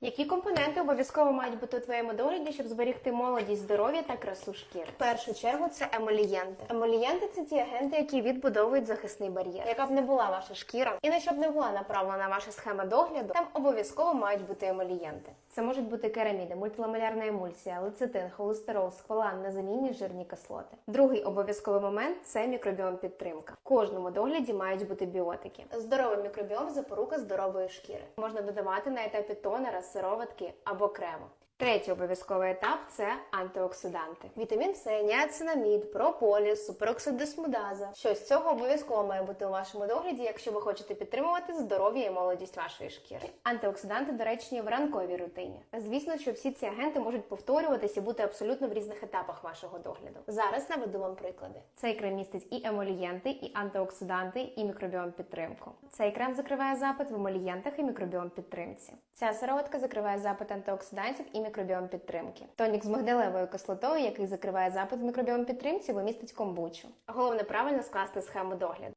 Які компоненти обов'язково мають бути у твоєму догляді, щоб зберігти молодість, здоров'я та красу шкіри? В першу чергу це емолієнти. Емолієнти це ті агенти, які відбудовують захисний бар'єр. Яка б не була ваша шкіра, і на що б не була направлена ваша схема догляду, там обов'язково мають бути емолієнти. Це можуть бути кераміди, мультиламелярна емульсія, лецитин, холестерол, сквалан, незамінні жирні кислоти. Другий обов'язковий момент це мікробіом підтримка. В кожному догляді мають бути біотики. Здоровий мікробіом запорука здорової шкіри. Можна додавати на етапі тонера, сироватки або крему. Третій обов'язковий етап це антиоксиданти. Вітамін С, ніацинамід, прополіс, супероксидисмудаза. Щось з цього обов'язково має бути у вашому догляді, якщо ви хочете підтримувати здоров'я і молодість вашої шкіри. Антиоксиданти доречні в ранковій рутині. Звісно, що всі ці агенти можуть повторюватись і бути абсолютно в різних етапах вашого догляду. Зараз наведу вам приклади. Цей крем містить і емолієнти, і антиоксиданти, і мікробіом підтримку. Цей крем закриває запит в емолієнтах і мікробіом підтримці. Ця сироватка закриває запит антиоксидантів і мікробіом підтримки. Тонік з мигдалевою кислотою, який закриває запит в мікробіом підтримці, вимістить комбучу. Головне правильно скласти схему догляду.